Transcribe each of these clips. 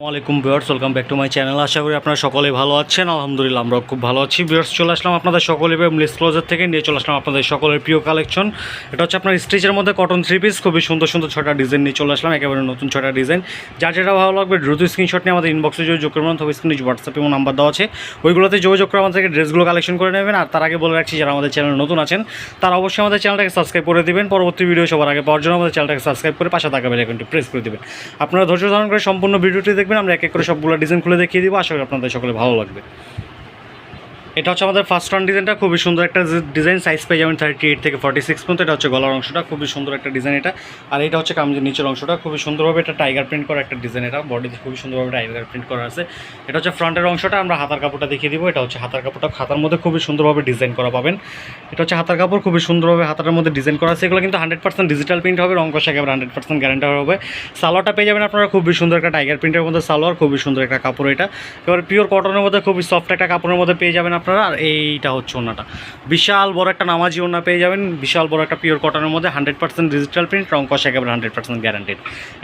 আসসালামাইকুম viewers, welcome back to my channel. আশা করি আপনারা সকলে ভালো আছেন। আলহামদুলিল্লাহ আমরা খুব ভালো আছি। ভিউয়ার্স, চলে আসলাম আপনাদের সকলে লিস্ট ক্লোজার থেকে। নিয়ে চলে আসলাম আপনাদের সকলের প্রিয় কালেকশন এটা হচ্ছে আপনার স্টিচের মধ্যে কটন থ্রি পিস খুবই সুন্দর সুন্দর ছটা ডিজাইন নিয়ে চলে আসলাম। একেবারে নতুন ছটা ডিজাইন যার যেটা ভালো লাগবে, দ্রুত স্ক্রিনশট নিয়ে আমাদের ইনবক্সে যোগাযোগ করবেন অথবা স্ক্রিনে হোয়াটসঅ্যাপে এবং নাম্বার দেওয়া আছে। ওইগুলোতে যোগাযোগ করে আমাদেরকে ড্রেসগুলো কালেকশন করে নেবেন। আর তার আগে বলে রাখছি, যারা আমাদের চ্যানেল নতুন আছেন, তারা অবশ্যই আমাদের চ্যানেলটাকে সাবস্ক্রাইব করে দেবেন। পরবর্তী ভিডিও সবার আগে পাওয়ার জন্য আমাদের চ্যানেলটাকে সাবস্ক্রাইব করে পাশে থাকা বেল আইকনটি প্রেস করে দেবেন। আপনারা ধৈর্য ধারণ করে সম্পূর্ণ ভিডিওটি দেখবেন, আমরা এক এক করে সবগুলো ডিজাইন খুলে দেখিয়ে দিব। আশা করি আপনাদের সকলে ভালো লাগবে। এটা হচ্ছে আমাদের ফার্স্ট ওয়ান ডিজাইনটা খুবই সুন্দর একটা ডিজাইন সাইজ পেয়ে যাবেন থার্টি এইট থেকে ফর্টি সিক্স পর্যন্ত। এটা হচ্ছে গলার অংশটা। খুবই সুন্দর একটা ডিজাইন এটা। আর এটা হচ্ছে কামিজের নিচের অংশটা। খুবই সুন্দরভাবে এটা টাইগার প্রিন্ট করা একটা ডিজাইন এটা। বডিতে খুবই সুন্দরভাবে টাইগার প্রিন্ট করা আছে। এটা হচ্ছে ফ্রন্টের অংশটা। আমরা হাতার কাপড়টা দেখিয়ে দিব। এটা হচ্ছে হাতার কাপড়টা। হাতার মধ্যে খুবই সুন্দরভাবে ডিজাইন করা পাবেন। এটা হচ্ছে হাতার কাপড়। খুবই সুন্দরভাবে হাতার মধ্যে ডিজাইন করা আছে। এগুলো কিন্তু হান্ড্রেড পার্সেন্ট ডিজিটাল প্রিন্ট হবে। রঙ কষা একেবারে হান্ড্রেড পার্সেন্ট গ্যারান্টার হবে। সালোয়ারটা পেয়ে যাবেন আপনারা। খুবই সুন্দর একটা টাইগার প্রিন্টের মধ্যে সালোয়ার। খুবই সুন্দর একটা কাপড় এটা। এবার পিওর কটনের মধ্যে খুবই সফট একটা কাপড়ের মধ্যে পেয়ে যাবেন আর এইটা হচ্ছে ওনাটা বিশাল বড় একটা নামাজি ওনা পেয়ে যাবেন, বিশাল বড় একটা পিওর কটনের মধ্যে হান্ড্রেড পার্সেন্ট ডিজিটাল প্রিন্ট রং কষা একেবারে হান্ড্রেড পার্সেন্ট গ্যারান্টেড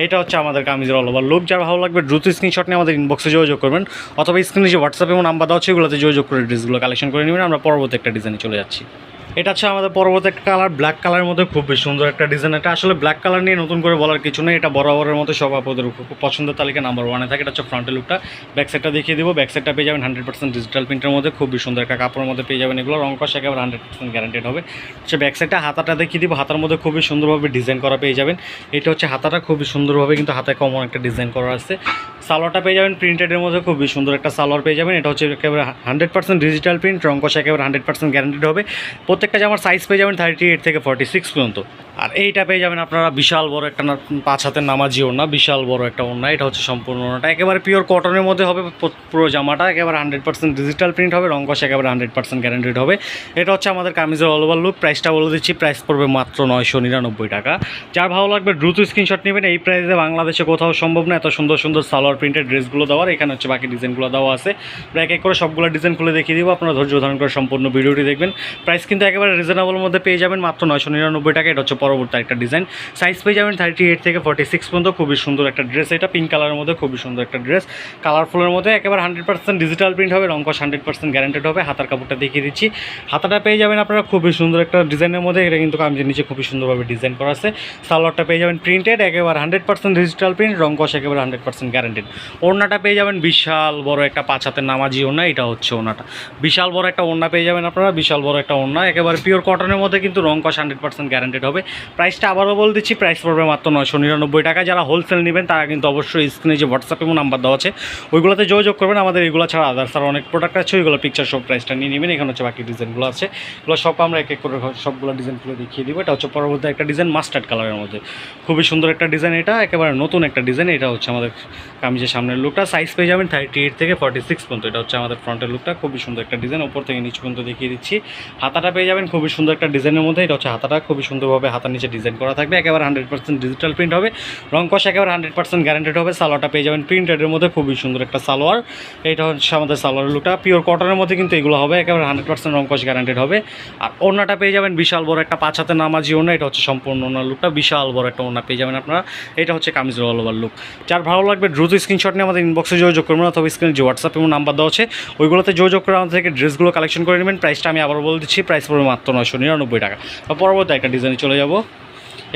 এটা হচ্ছে আমাদের কামিজের অল ওভার লুক যার ভালো লাগবে, দ্রুত স্ক্রিনশট নিয়ে আমাদের ইনবক্সে যোগাযোগ করবেন, অথবা স্ক্রিনে যে হোয়াটসঅ্যাপ এবং নাম্বার দেওয়া হচ্ছে এগুলোতে যোগাযোগ করে ড্রেসগুলো কালেকশন করে নেবেন। আমরা পরবর্তী একটা ডিজাইনে চলে যাচ্ছি। এটা হচ্ছে আমাদের পরবর্তী একটা কালার ব্ল্যাক কালারের মধ্যে খুব সুন্দর একটা ডিজাইন এটা আসলে ব্ল্যাক কালার নিয়ে নতুন করে বলার কিছু নেই, এটা বরাবরের মতো সব আপনাদের খুব পছন্দের তালিকা নাম্বার ওয়ানে থাকে, এটা হচ্ছে ফ্রন্টের লুকটা ব্যাক সাইডটা দেখিয়ে দিব ব্যাক সাইডটা পেয়ে যাবেন হান্ড্রেড পার্সেন্ট ডিজিটাল প্রিন্টের মধ্যে খুবই সুন্দর একটা কাপড়ের মধ্যে পেয়ে যাবেন এগুলো। রঙ কষা একেবারে হান্ড্রেড পার্সেন্ট গ্যারান্টেড হবে। হচ্ছে ব্যাক সাইডটা হাতাটা দেখিয়ে দিব, হাতার মধ্যে খুবই সুন্দরভাবে ডিজাইন করা পেয়ে যাবেন। এটা হচ্ছে হাতাটা খুবই সুন্দরভাবে কিন্তু হাতে কমন একটা ডিজাইন করা আছে। সালোয়ারটা পেয়ে যাবেন প্রিন্টেডের মধ্যে, খুবই সুন্দর একটা সালোয়ার পেয়ে যাবেন। এটা হচ্ছে একেবারে হান্ড্রেড পার্সেন্ট ডিজিটাল প্রিন্ট রঙ কষা একেবারে হান্ড্রেড পার্সেন্ট গ্যারান্টেড হবে। প্রত্যেকটা জামার সাইজ পেয়ে যাবেন থার্টি এইট থেকে ফর্টি সিক্স পর্যন্ত। আর এইটা পেয়ে যাবেন আপনারা বিশাল বড় একটা পাঁচ হাতের নামাজি ওড়না, বিশাল বড় একটা ওড়না। এটা হচ্ছে সম্পূর্ণ ওড়নাটা। একেবারে পিওর কটনের মধ্যে হবে পুরো জামাটা। একেবারে হান্ড্রেড পার্সেন্ট ডিজিটাল প্রিন্ট হবে, রঙ কষা একেবারে হান্ড্রেড পার্সেন্ট গ্যারান্টেড হবে। এটা হচ্ছে আমাদের কামিজের অল ওভার লুক প্রাইসটা বলে দিচ্ছি প্রাইস পড়বে মাত্র নয়শো নিরানব্বই টাকা। যার ভালো লাগবে দ্রুত স্ক্রিনশট নেবেন। এই প্রাইসে বাংলাদেশে কোথাও সম্ভব না, এত সুন্দর সুন্দর সালোয়ার প্রিন্টেড ড্রেসগুলো দেওয়ার, এখানে হচ্ছে বাকি ডিজাইনগুলো দেওয়া আছে। আমরা এক এক করে সবগুলো ডিজাইন খুলে দেখিয়ে দিব, আপনারা ধৈর্য ধারণ করে সম্পূর্ণ ভিডিওটি দেখবেন। প্রাইস কিন্তু একেবারে রিজনেবল মধ্যে পেয়ে যাবেন, মাত্র নয়শো নিরানব্বই টাকা, এটা হচ্ছে পরবর্তী একটা ডিজাইন সাইজ পেয়ে যাবেন থার্টি এইট থেকে ফর্টি সিক্স পর্যন্ত, খুবই সুন্দর একটা ড্রেস এটা পিঙ্ক কালারের মধ্যে খুবই সুন্দর একটা ড্রেস কালারফুলের মধ্যে একেবারে হান্ড্রেড পার্সেন্ট ডিজিটাল প্রিন্ট হবে রঙ্কশ হান্ড্রেড পার্সেন্ট গ্যারান্টেড হবে, হাতার কাপড়টা দেখিয়ে দিচ্ছি। হাতাটা পেয়ে যাবেন আপনারা খুবই সুন্দর একটা ডিজাইনের মধ্যে, এটা কিন্তু কামিজের নিচে খুবই সুন্দরভাবে ডিজাইন করা আছে। সালোয়ারটা পেয়ে যাবেন প্রিন্টেড একেবারে হান্ড্রেড পার্সেন্ট ডিজিটাল প্রিন্ট রঙ্কশ একেবারে হান্ড্রেড পার্সেন্ট গ্যারান্টেড ওড়নাটা পেয়ে যাবেন বিশাল বড় একটা পাঁচ হাতের নামাজি ওড়না, এটা হচ্ছে ওড়নাটা। বিশাল বড় একটা ওড়না পেয়ে যাবেন আপনারা, বিশাল বড় একটা ওড়না। একেবারে পিওর কটনের মধ্যে কিন্তু রঙ্কশ হান্ড্রেড পার্সেন্ট গ্যারান্টেড হবে। প্রাইসটা আবারও বলে দিচ্ছি প্রাইস পড়বে মাত্র নয়শো নিরানব্বই টাকা। যারা হোলসেল নেবেন, তারা কিন্তু অবশ্যই স্ক্রিনে যে হোয়াটসঅ্যাপ এবং নাম্বার দেওয়া আছে, ওইগুলোতে যোগাযোগ করবেন। আমাদের এগুলো ছাড়া আদার্স আর অনেক প্রোডাক্ট আছে, ওইগুলো পিকচার সব প্রাইসটা নিয়ে নেবেন। এখানে হচ্ছে বাকি ডিজাইনগুলো আছে। এগুলো সব আমরা এক এক করে সবগুলো ডিজাইনগুলো দেখিয়ে দিব। এটা হচ্ছে পরবর্তী একটা ডিজাইন মাস্টার্ড কালারের মধ্যে। খুবই সুন্দর একটা ডিজাইন এটা, একেবারে নতুন একটা ডিজাইন এটা হচ্ছে আমাদের কামিজের সামনের লুকটা সাইজ পেয়ে যাবেন থার্টি এইট থেকে ফর্টি সিক্স পর্যন্ত। এটা হচ্ছে আমাদের ফ্রন্টের লুকটা খুবই সুন্দর একটা ডিজাইন ওপর থেকে নিচ পর্যন্ত দেখিয়ে দিচ্ছি। হাতাটা পেয়ে যাবেন খুবই সুন্দর একটা ডিজাইনের মধ্যে। এটা হচ্ছে হাতাটা। খুবই সুন্দরভাবে হাতার নিচে ডিজাইন করা থাকবে। একেবারে হান্ড্রেড পার্সেন্ট ডিজিটাল প্রিন্ট হবে। রং কষ একেবারে হান্ড্রেড পার্সেন্ট গ্যারান্টেড হবে। সালোয়ারটা পেয়ে যাবেন প্রিন্টেডের মধ্যে। খুবই সুন্দর একটা সালোয়ার। এটা হচ্ছে আমাদের সালোয়ারের লুকটা পিওর কটনের মধ্যে কিন্তু এগুলো হবে। একেবারে হান্ড্রেড পার্সেন্ট রং কষ গ্যারান্টেড হবে। আর ওড়নাটা পেয়ে যাবেন বিশাল বড় একটা পাঁচ হাতে নামাজি ওড়না। এটা হচ্ছে সম্পূর্ণ ওনার লুকটা বিশাল বড় একটা ওড়না পেয়ে যাবেন আপনারা। এটা হচ্ছে কামিজ অল ওভার লুক যার ভালো লাগবে দ্রুত স্ক্রিনশট নিয়ে আমাদের ইনবক্সে যোগাযোগ করবেন অথবা স্ক্রিনে যে হোয়াটসঅ্যাপ এবং নাম্বার দেওয়া আছে, ওইগুলোতে যোগাযোগ করে আমাদের থেকে ড্রেসগুলো কালেকশন করে নেবেন। প্রাইসটা আমি আবার বলে দিচ্ছি। প্রাইস পড়বে মাত্র নয়শো নিরানব্বই টাকা। পরবর্তী একটা ডিজাইনে চলে যাব।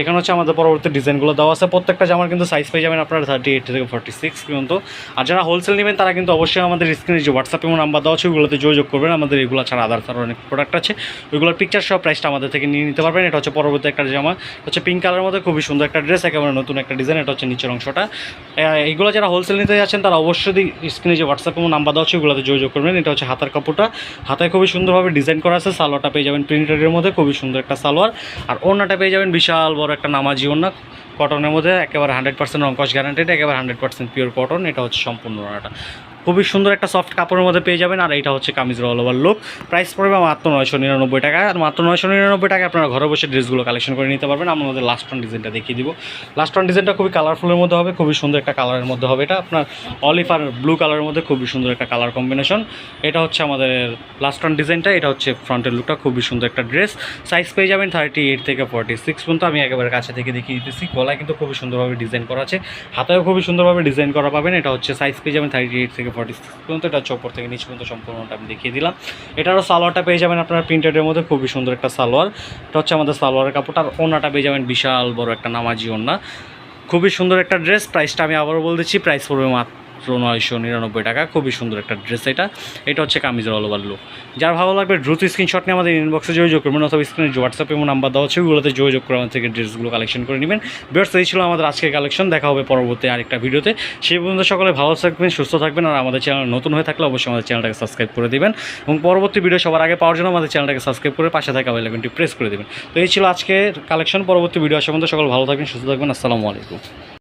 এখানে হচ্ছে আমাদের পরবর্তী ডিজাইনগুলো দেওয়া আছে। প্রত্যেকটা জামার কিন্তু সাইজ পেয়ে যাবেন আপনারা থার্টি এইট থেকে ফর্টি সিক্স পর্যন্ত। আর যারা হোলসেল নেবেন, তারা কিন্তু অবশ্যই আমাদের স্ক্রিনে যে হোয়াটসঅ্যাপ এবং নাম্বার দেওয়া আছে ওগুলোতে যোগাযোগ করবেন। আমাদের এগুলো ছাড়া আদার্স আরও অনেক প্রোডাক্ট আছে। ওইগুলোর পিকচার সহ প্রাইসটা আমাদের থেকে নিয়ে নিতে পারবেন। এটা হচ্ছে পরবর্তী একটা জামা। হচ্ছে পিঙ্ক কালারের মধ্যে খুবই সুন্দর একটা ড্রেস একেবারে নতুন একটা ডিজাইন এটা হচ্ছে নিচের অংশটা। এইগুলো যারা হোলসেল নিতে যাচ্ছেন, তারা অবশ্যই স্ক্রিনে যে হোয়াটসঅ্যাপ এবং নাম্বার দেওয়া আছে ওগুলোতে যোগাযোগ করবেন। এটা হচ্ছে হাতার কাপড়টা। হাতায় খুবই সুন্দরভাবে ডিজাইন করা আছে। সালোয়ারটা পেয়ে যাবেন প্রিন্টেডের মধ্যে। খুবই সুন্দর একটা সালোয়ার। আর ওড়নাটা পেয়ে যাবেন বিশাল বড় একটা নামাজি না কটনের মধ্যে একেবারে হান্ড্রেড পার্সেন্ট রঙ্কশ গ্যারান্টেড একেবারে হান্ড্রেড পার্সেন্ট পিওর কটন এটা হচ্ছে সম্পূর্ণ ওড়নাটা। খুবই সুন্দর একটা সফট কাপড়ের মধ্যে পেয়ে যাবেন, আর এটা হচ্ছে কামিজের অল ওভার লুক প্রাইস পড়বে মাত্র নয়শো নিরানব্বই টাকা, আর মাত্র নয়শো নিরানব্বই টাকা আপনারা ঘরে বসে ড্রেসগুলো কালেকশন করে নিতে পারবেন। আমরা আমাদের লাস্ট ওয়ান ডিজাইনটা দেখিয়ে দিব। লাস্ট ওয়ান ডিজাইনটা খুবই কালারফুলের মধ্যে হবে, খুবই সুন্দর একটা কালারের মধ্যে হবে এটা। আপনার অলিভ আর ব্লু কালারের মধ্যে খুবই সুন্দর একটা কালার কম্বিনেশন এটা হচ্ছে আমাদের লাস্ট ওয়ান ডিজাইনটা এটা হচ্ছে ফ্রন্টের লুকটা খুবই সুন্দর একটা ড্রেস সাইজ পেয়ে যাবেন থার্টি এইট থেকে ফর্টি সিক্স পর্যন্ত। আমি একেবারে কাছে থেকে দেখিয়ে দিতেছি, গলায় কিন্তু খুবই সুন্দরভাবে ডিজাইন করা আছে। হাতেও খুবই সুন্দরভাবে ডিজাইন করা পাবেন, এটা হচ্ছে সাইজ পেয়ে যাবেন থার্টি এইট থেকে ফর্টি সিক্স পর্যন্ত, এটা হচ্ছে ওপর থেকে নিচ পর্যন্ত সম্পূর্ণটা আমি দেখিয়ে দিলাম। এটারও সালোয়ারটা পেয়ে যাবেন আপনার প্রিন্টেডের মধ্যে, খুবই সুন্দর একটা সালোয়ার। এটা হচ্ছে আমাদের সালোয়ারের কাপড় আর ওনাটা পেয়ে যাবেন বিশাল বড় একটা নামাজি ওনা খুবই সুন্দর একটা ড্রেস প্রাইসটা আমি আবারও বলে দিচ্ছি প্রাইস পড়বে মাত্র নয়শো নিরানব্বই টাকা। খুবই সুন্দর একটা ড্রেস এটা। এটা হচ্ছে কামিজের অল ওভার লুক যার ভালো লাগবে দ্রুত স্ক্রিনশট নিয়ে আমাদের ইনবক্সে যোগাযোগ করবেন অথবা স্ক্রিনে হোয়াটসঅ্যাপে এবং নাম্বার দেওয়া হচ্ছে ওগুলোতে যোগাযোগ করে আমাদের থেকে ড্রেসগুলো কালেকশন করে নেবেন। বেস্ট এই ছিল আমাদের আজকের কালেকশন দেখা হবে পরবর্তী আরেকটা ভিডিওতে। সেই পর্যন্ত সকলে ভালো থাকবেন, সুস্থ থাকবেন আর আমাদের চ্যানেল নতুন হয়ে থাকলে অবশ্যই আমাদের চ্যানেলটাকে সাবস্ক্রাইব করে দিবেন। এবং পরবর্তী ভিডিও সবার আগে পাওয়ার জন্য আমাদের চ্যানেলটাকে সাবস্ক্রাইব করে পাশে থাকা বেলাইকনটি প্রেস করে দেবেন। তো এই ছিল আজকের কালেকশন পরবর্তী ভিডিও আসা পর্যন্ত সকল ভালো থাকবেন, সুস্থ থাকবেন। আসসালামু আলাইকুম।